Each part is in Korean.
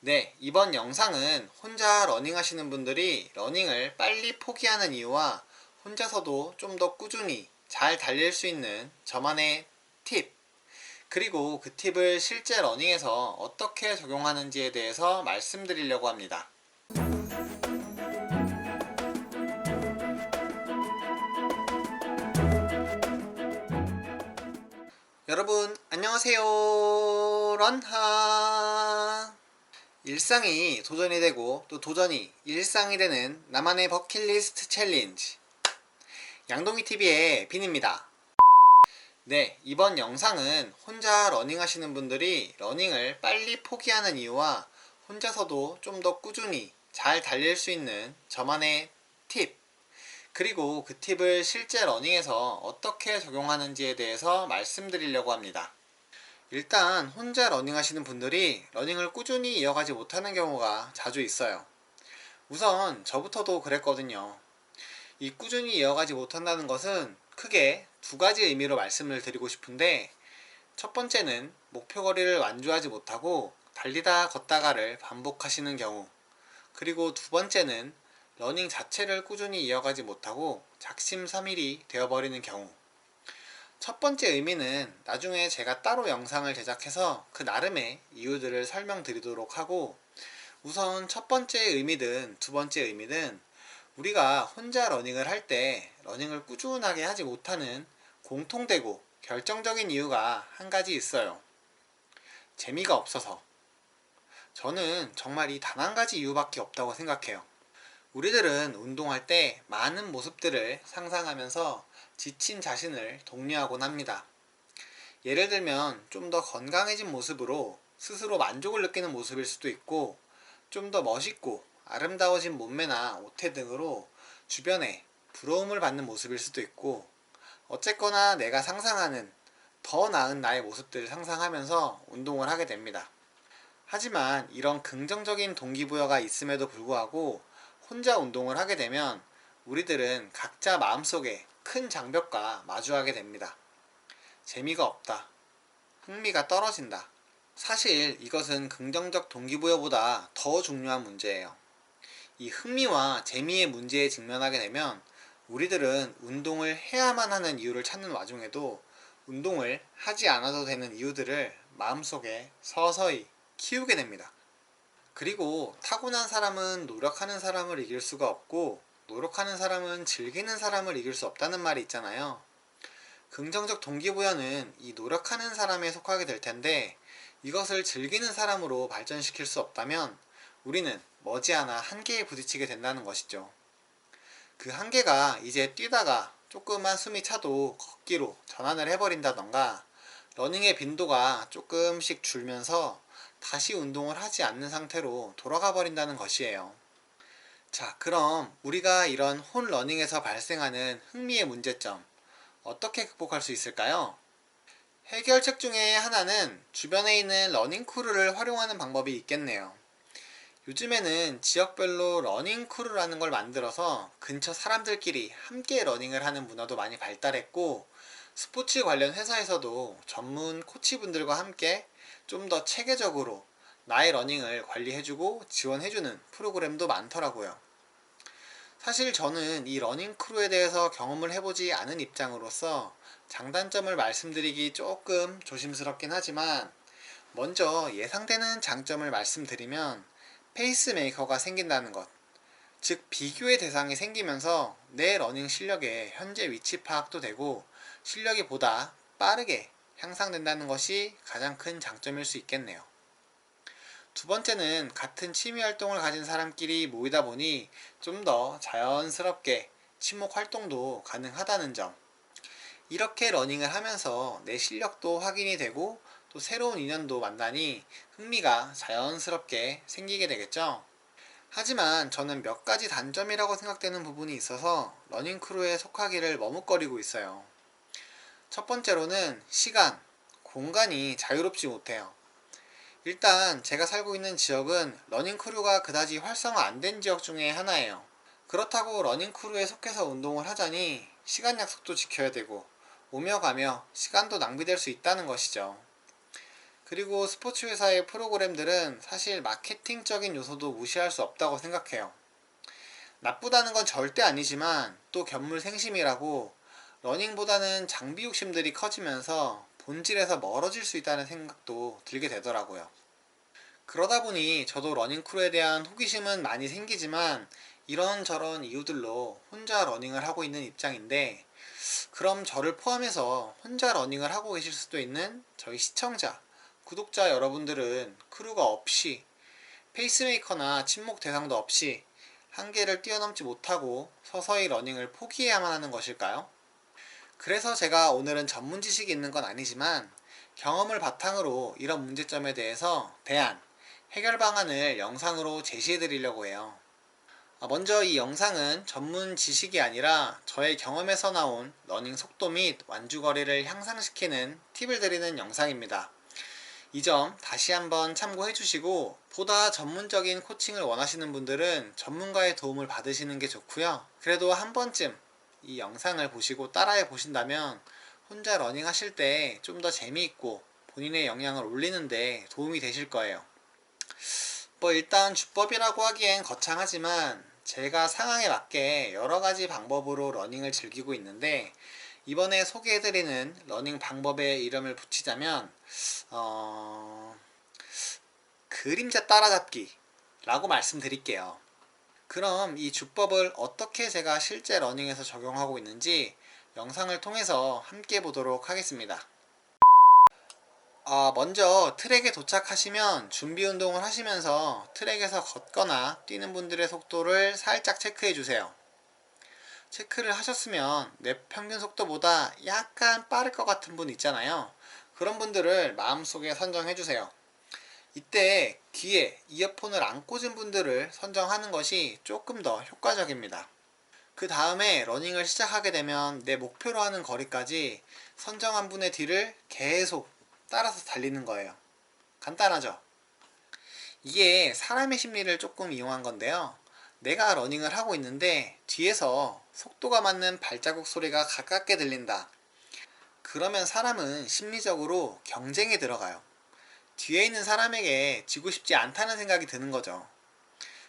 네, 이번 영상은 혼자 러닝 하시는 분들이 러닝을 빨리 포기하는 이유와 혼자서도 좀 더 꾸준히 잘 달릴 수 있는 저만의 팁, 그리고 그 팁을 실제 러닝에서 어떻게 적용하는지에 대해서 말씀드리려고 합니다. 여러분, 안녕하세요. 런하. 일상이 도전이 되고 또 도전이 일상이 되는 나만의 버킷리스트 챌린지. 양동이 TV의 빈입니다. 네, 이번 영상은 혼자 러닝 하시는 분들이 러닝을 빨리 포기하는 이유와 혼자서도 좀 더 꾸준히 잘 달릴 수 있는 저만의 팁, 그리고 그 팁을 실제 러닝에서 어떻게 적용하는지에 대해서 말씀드리려고 합니다. 일단 혼자 러닝 하시는 분들이 러닝을 꾸준히 이어가지 못하는 경우가 자주 있어요. 우선 저부터도 그랬거든요. 이 꾸준히 이어가지 못한다는 것은 크게 두 가지 의미로 말씀을 드리고 싶은데 첫 번째는 목표 거리를 완주하지 못하고 달리다 걷다가를 반복하시는 경우 그리고 두 번째는 러닝 자체를 꾸준히 이어가지 못하고 작심삼일이 되어버리는 경우 첫 번째 의미는 나중에 제가 따로 영상을 제작해서 그 나름의 이유들을 설명드리도록 하고 우선 첫 번째 의미든 두 번째 의미든 우리가 혼자 러닝을 할 때 러닝을 꾸준하게 하지 못하는 공통되고 결정적인 이유가 한 가지 있어요. 재미가 없어서. 저는 정말 이 단 한 가지 이유밖에 없다고 생각해요. 우리들은 운동할 때 많은 모습들을 상상하면서 지친 자신을 독려하곤 합니다. 예를 들면 좀 더 건강해진 모습으로 스스로 만족을 느끼는 모습일 수도 있고 좀 더 멋있고 아름다워진 몸매나 옷태 등으로 주변에 부러움을 받는 모습일 수도 있고 어쨌거나 내가 상상하는 더 나은 나의 모습들을 상상하면서 운동을 하게 됩니다. 하지만 이런 긍정적인 동기부여가 있음에도 불구하고 혼자 운동을 하게 되면 우리들은 각자 마음속에 큰 장벽과 마주하게 됩니다. 재미가 없다. 흥미가 떨어진다. 사실 이것은 긍정적 동기부여보다 더 중요한 문제예요. 이 흥미와 재미의 문제에 직면하게 되면 우리들은 운동을 해야만 하는 이유를 찾는 와중에도 운동을 하지 않아도 되는 이유들을 마음속에 서서히 키우게 됩니다. 그리고 타고난 사람은 노력하는 사람을 이길 수가 없고 노력하는 사람은 즐기는 사람을 이길 수 없다는 말이 있잖아요. 긍정적 동기부여는 이 노력하는 사람에 속하게 될 텐데 이것을 즐기는 사람으로 발전시킬 수 없다면 우리는 머지않아 한계에 부딪히게 된다는 것이죠. 그 한계가 이제 뛰다가 조금만 숨이 차도 걷기로 전환을 해버린다던가 러닝의 빈도가 조금씩 줄면서 다시 운동을 하지 않는 상태로 돌아가 버린다는 것이에요. 자, 그럼 우리가 이런 혼 러닝에서 발생하는 흥미의 문제점 어떻게 극복할 수 있을까요? 해결책 중에 하나는 주변에 있는 러닝 크루를 활용하는 방법이 있겠네요. 요즘에는 지역별로 러닝 크루라는 걸 만들어서 근처 사람들끼리 함께 러닝을 하는 문화도 많이 발달했고 스포츠 관련 회사에서도 전문 코치분들과 함께 좀 더 체계적으로 나의 러닝을 관리해주고 지원해주는 프로그램도 많더라고요. 사실 저는 이 러닝 크루에 대해서 경험을 해보지 않은 입장으로서 장단점을 말씀드리기 조금 조심스럽긴 하지만 먼저 예상되는 장점을 말씀드리면 페이스메이커가 생긴다는 것. 즉, 비교의 대상이 생기면서 내 러닝 실력의 현재 위치 파악도 되고 실력이 보다 빠르게 향상된다는 것이 가장 큰 장점일 수 있겠네요. 두 번째는 같은 취미 활동을 가진 사람끼리 모이다 보니 좀 더 자연스럽게 친목 활동도 가능하다는 점. 이렇게 러닝을 하면서 내 실력도 확인이 되고 또 새로운 인연도 만나니 흥미가 자연스럽게 생기게 되겠죠. 하지만 저는 몇 가지 단점이라고 생각되는 부분이 있어서 러닝 크루에 속하기를 머뭇거리고 있어요. 첫 번째로는 시간, 공간이 자유롭지 못해요. 일단 제가 살고 있는 지역은 러닝 크루가 그다지 활성화 안 된 지역 중에 하나예요. 그렇다고 러닝 크루에 속해서 운동을 하자니 시간 약속도 지켜야 되고 오며 가며 시간도 낭비될 수 있다는 것이죠. 그리고 스포츠 회사의 프로그램들은 사실 마케팅적인 요소도 무시할 수 없다고 생각해요. 나쁘다는 건 절대 아니지만 또 견물 생심이라고 러닝보다는 장비 욕심들이 커지면서 본질에서 멀어질 수 있다는 생각도 들게 되더라고요. 그러다 보니 저도 러닝크루에 대한 호기심은 많이 생기지만 이런저런 이유들로 혼자 러닝을 하고 있는 입장인데 그럼 저를 포함해서 혼자 러닝을 하고 계실 수도 있는 저희 시청자, 구독자 여러분들은 크루가 없이 페이스메이커나 침묵 대상도 없이 한계를 뛰어넘지 못하고 서서히 러닝을 포기해야만 하는 것일까요? 그래서 제가 오늘은 전문 지식이 있는 건 아니지만 경험을 바탕으로 이런 문제점에 대해서 대안, 해결 방안을 영상으로 제시해 드리려고 해요. 아, 먼저 이 영상은 전문 지식이 아니라 저의 경험에서 나온 러닝 속도 및 완주 거리를 향상시키는 팁을 드리는 영상입니다. 이 점 다시 한번 참고해 주시고 보다 전문적인 코칭을 원하시는 분들은 전문가의 도움을 받으시는 게 좋고요. 그래도 한 번쯤 이 영상을 보시고 따라해 보신다면 혼자 러닝 하실 때 좀 더 재미있고 본인의 역량을 올리는데 도움이 되실 거예요. 뭐 일단 주법이라고 하기엔 거창하지만 제가 상황에 맞게 여러 가지 방법으로 러닝을 즐기고 있는데 이번에 소개해드리는 러닝 방법의 이름을 붙이자면 어... 그림자 따라잡기 라고 말씀드릴게요. 그럼 이 주법을 어떻게 제가 실제 러닝에서 적용하고 있는지 영상을 통해서 함께 보도록 하겠습니다. 아, 먼저 트랙에 도착하시면 준비 운동을 하시면서 트랙에서 걷거나 뛰는 분들의 속도를 살짝 체크해 주세요. 체크를 하셨으면 내 평균 속도보다 약간 빠를 것 같은 분 있잖아요. 그런 분들을 마음속에 선정해 주세요. 이때 귀에 이어폰을 안 꽂은 분들을 선정하는 것이 조금 더 효과적입니다. 그 다음에 러닝을 시작하게 되면 내 목표로 하는 거리까지 선정한 분의 뒤를 계속 따라서 달리는 거예요. 간단하죠? 이게 사람의 심리를 조금 이용한 건데요. 내가 러닝을 하고 있는데 뒤에서 속도가 맞는 발자국 소리가 가깝게 들린다. 그러면 사람은 심리적으로 경쟁에 들어가요. 뒤에 있는 사람에게 지고 싶지 않다는 생각이 드는 거죠.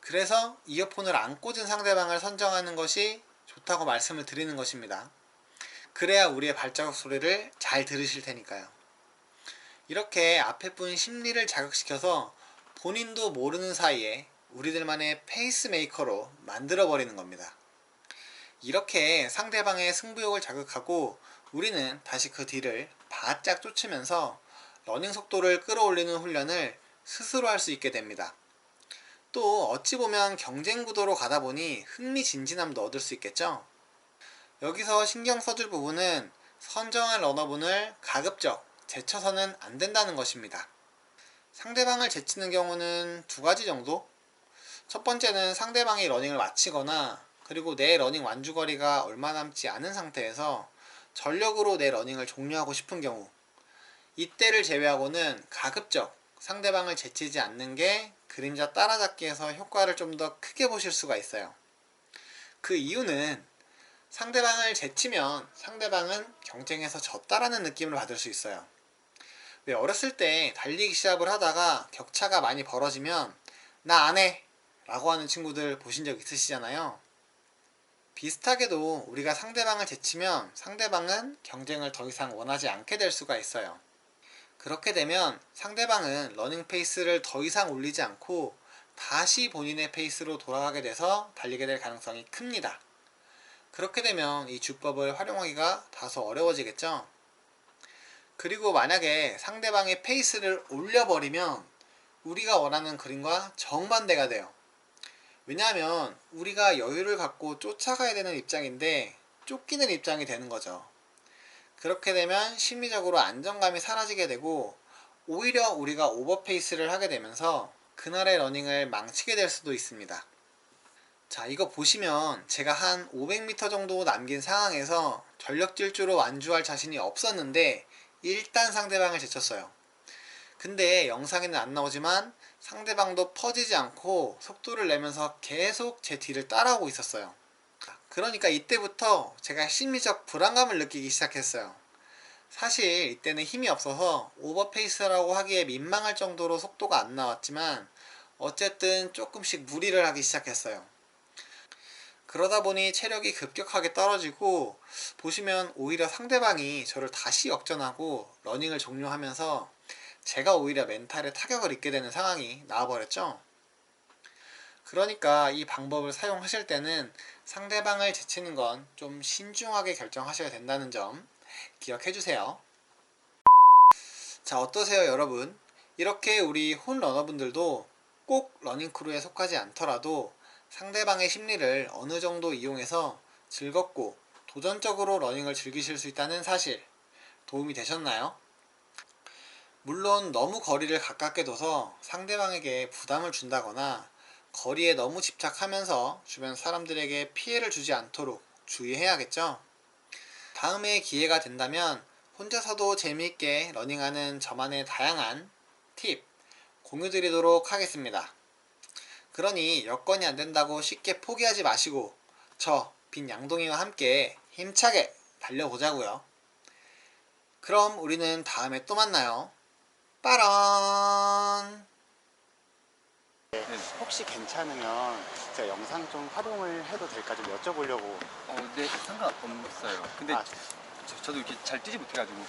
그래서 이어폰을 안 꽂은 상대방을 선정하는 것이 좋다고 말씀을 드리는 것입니다. 그래야 우리의 발자국 소리를 잘 들으실 테니까요. 이렇게 앞에 분 심리를 자극시켜서 본인도 모르는 사이에 우리들만의 페이스메이커로 만들어 버리는 겁니다. 이렇게 상대방의 승부욕을 자극하고 우리는 다시 그 뒤를 바짝 쫓으면서 러닝 속도를 끌어올리는 훈련을 스스로 할 수 있게 됩니다. 또 어찌 보면 경쟁 구도로 가다 보니 흥미진진함도 얻을 수 있겠죠? 여기서 신경 써줄 부분은 선정한 러너분을 가급적 제쳐서는 안 된다는 것입니다. 상대방을 제치는 경우는 두 가지 정도? 첫 번째는 상대방이 러닝을 마치거나 그리고 내 러닝 완주거리가 얼마 남지 않은 상태에서 전력으로 내 러닝을 종료하고 싶은 경우 이때를 제외하고는 가급적 상대방을 제치지 않는 게 그림자 따라잡기에서 효과를 좀 더 크게 보실 수가 있어요. 그 이유는 상대방을 제치면 상대방은 경쟁에서 졌다라는 느낌을 받을 수 있어요. 왜 어렸을 때 달리기 시합을 하다가 격차가 많이 벌어지면 나 안 해! 라고 하는 친구들 보신 적 있으시잖아요. 비슷하게도 우리가 상대방을 제치면 상대방은 경쟁을 더 이상 원하지 않게 될 수가 있어요. 그렇게 되면 상대방은 러닝 페이스를 더 이상 올리지 않고 다시 본인의 페이스로 돌아가게 돼서 달리게 될 가능성이 큽니다. 그렇게 되면 이 주법을 활용하기가 다소 어려워지겠죠? 그리고 만약에 상대방의 페이스를 올려버리면 우리가 원하는 그림과 정반대가 돼요. 왜냐하면 우리가 여유를 갖고 쫓아가야 되는 입장인데 쫓기는 입장이 되는 거죠. 그렇게 되면 심리적으로 안정감이 사라지게 되고 오히려 우리가 오버페이스를 하게 되면서 그날의 러닝을 망치게 될 수도 있습니다. 자, 이거 보시면 제가 한 500m 정도 남긴 상황에서 전력 질주로 완주할 자신이 없었는데 일단 상대방을 제쳤어요. 근데 영상에는 안 나오지만 상대방도 퍼지지 않고 속도를 내면서 계속 제 뒤를 따라오고 있었어요. 그러니까 이때부터 제가 심리적 불안감을 느끼기 시작했어요. 사실 이때는 힘이 없어서 오버페이스라고 하기에 민망할 정도로 속도가 안 나왔지만 어쨌든 조금씩 무리를 하기 시작했어요. 그러다 보니 체력이 급격하게 떨어지고 보시면 오히려 상대방이 저를 다시 역전하고 러닝을 종료하면서 제가 오히려 멘탈에 타격을 입게 되는 상황이 나와버렸죠. 그러니까 이 방법을 사용하실 때는 상대방을 제치는 건 좀 신중하게 결정하셔야 된다는 점 기억해 주세요. 자, 어떠세요, 여러분? 이렇게 우리 혼 러너분들도 꼭 러닝크루에 속하지 않더라도 상대방의 심리를 어느 정도 이용해서 즐겁고 도전적으로 러닝을 즐기실 수 있다는 사실 도움이 되셨나요? 물론 너무 거리를 가깝게 둬서 상대방에게 부담을 준다거나 거리에 너무 집착하면서 주변 사람들에게 피해를 주지 않도록 주의해야겠죠? 다음에 기회가 된다면 혼자서도 재미있게 러닝하는 저만의 다양한 팁 공유 드리도록 하겠습니다. 그러니 여건이 안 된다고 쉽게 포기하지 마시고 저 빈 양동이와 함께 힘차게 달려보자고요. 그럼 우리는 다음에 또 만나요. 빠런! 혹시 괜찮으면 제가 영상 좀 활용을 해도 될까 좀 여쭤보려고 어, 네, 상관없어요. 근데 아, 저, 저도 이렇게 잘 뛰지 못해가지고